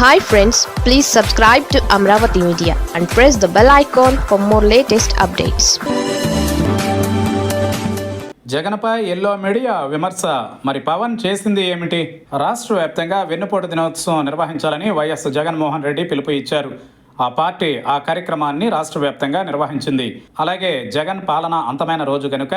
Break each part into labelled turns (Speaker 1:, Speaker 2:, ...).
Speaker 1: Hi friends please subscribe to Amaravati media and press the bell icon for more latest updates
Speaker 2: జగన్పై yellow media విమర్శ. మరి పవన్ చేసింది ఏమిటి? రాష్ట్ర వ్యాప్తంగా వెన్నుపోటు దినోత్సవం నిర్వహించాలని వైఎస్ జగన్మోహన్ రెడ్డి పిలుపు ఇచ్చారు. ఆ పార్టీ ఆ కార్యక్రమాన్ని రాష్ట్ర వ్యాప్తంగా నిర్వహించింది. అలాగే జగన్ పాలన అంతమైన రోజు గనుక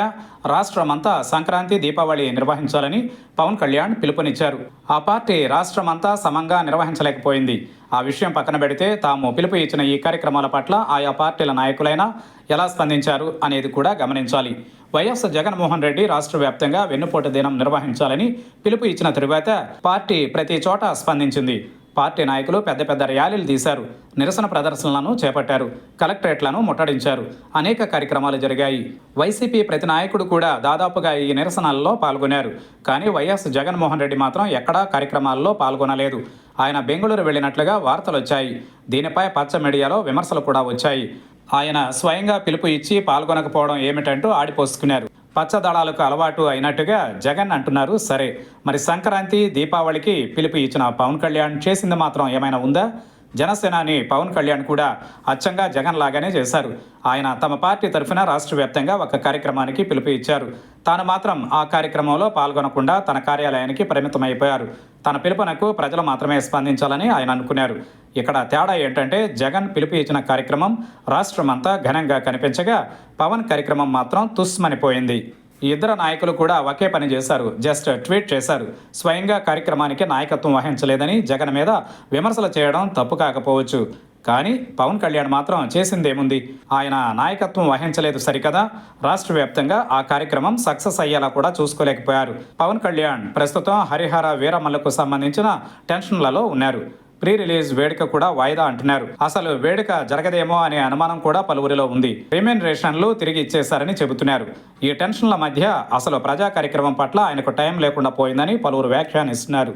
Speaker 2: రాష్ట్రమంతా సంక్రాంతి దీపావళి నిర్వహించాలని పవన్ కళ్యాణ్ పిలుపునిచ్చారు. ఆ పార్టీ రాష్ట్రమంతా సమంగా నిర్వహించలేకపోయింది. ఆ విషయం పక్కన పెడితే తాము పిలుపు ఇచ్చిన ఈ కార్యక్రమాల పట్ల ఆయా పార్టీల నాయకులైనా ఎలా స్పందించారు అనేది కూడా గమనించాలి. వైఎస్ జగన్మోహన్ రెడ్డి రాష్ట్ర వ్యాప్తంగా వెన్నుపోటు దినం నిర్వహించాలని పిలుపు ఇచ్చిన తరువాత పార్టీ ప్రతి చోట స్పందించింది. పార్టీ నాయకులు పెద్ద పెద్ద ర్యాలీలు తీశారు. నిరసన ప్రదర్శనలను చేపట్టారు. కలెక్టరేట్లను ముట్టడించారు. అనేక కార్యక్రమాలు జరిగాయి. వైసీపీ ప్రతి నాయకుడు కూడా దాదాపుగా ఈ నిరసనల్లో పాల్గొన్నారు. కానీ వైఎస్ జగన్మోహన్ రెడ్డి మాత్రం ఎక్కడా కార్యక్రమాల్లో పాల్గొనలేదు. ఆయన బెంగళూరు వెళ్ళినట్లుగా వార్తలు వచ్చాయి దీనిపై పచ్చ మీడియాలో విమర్శలు కూడా వచ్చాయి. ఆయన స్వయంగా పిలుపు ఇచ్చి పాల్గొనకపోవడం ఏమిటంటూ ఆడిపోసుకున్నారు. పచ్చదళాలకు అలవాటు అయినట్టుగా జగన్ అంటున్నారు. సరే మరి సంక్రాంతి దీపావళికి పిలుపు ఇచ్చిన పవన్ కళ్యాణ్ చేసింది మాత్రం ఏమైనా ఉందా? జనసేనాని పవన్ కళ్యాణ్ కూడా అచ్చంగా జగన్ లాగానే చేశారు. ఆయన తమ పార్టీ తరఫున రాష్ట్ర వ్యాప్తంగా ఒక కార్యక్రమానికి పిలుపు ఇచ్చారు. తాను మాత్రం ఆ కార్యక్రమంలో పాల్గొనకుండా తన కార్యాలయానికి పరిమితమైపోయారు. తన పిలుపునకు ప్రజలు మాత్రమే స్పందించాలని ఆయన అనుకున్నారు. ఇక్కడ తేడా ఏంటంటే జగన్ పిలుపు ఇచ్చిన కార్యక్రమం రాష్ట్రమంతా ఘనంగా కనిపించగా పవన్ కార్యక్రమం మాత్రం తుస్మనిపోయింది. ఇద్దరు నాయకులు కూడా ఒకే పని చేశారు. జస్ట్ ట్వీట్ చేశారు. స్వయంగా కార్యక్రమానికి నాయకత్వం వహించలేదని జగన్ మీద విమర్శలు చేయడం తప్పు కాకపోవచ్చు. కానీ పవన్ కళ్యాణ్ మాత్రం చేసిందేముంది? ఆయన నాయకత్వం వహించలేదు సరికదా? రాష్ట్ర వ్యాప్తంగా ఆ కార్యక్రమం సక్సెస్ అయ్యేలా కూడా చూసుకోలేకపోయారు. పవన్ కళ్యాణ్ ప్రస్తుతం హరిహర వీరమల్లకు సంబంధించిన టెన్షన్లలో ఉన్నారు. ప్రీ రిలీజ్ వేడుక కూడా వాయిదా అంటున్నారు. అసలు వేడుక జరగదేమో అనే అనుమానం కూడా పలువురిలో ఉంది. రిమ్యూనరేషన్లు తిరిగి ఇచ్చేశారని చెబుతున్నారు. ఈ టెన్షన్ల మధ్య అసలు ప్రజా కార్యక్రమం పట్ల ఆయనకు టైం లేకుండా పోయిందని పలువురు వ్యాఖ్యానిస్తున్నారు.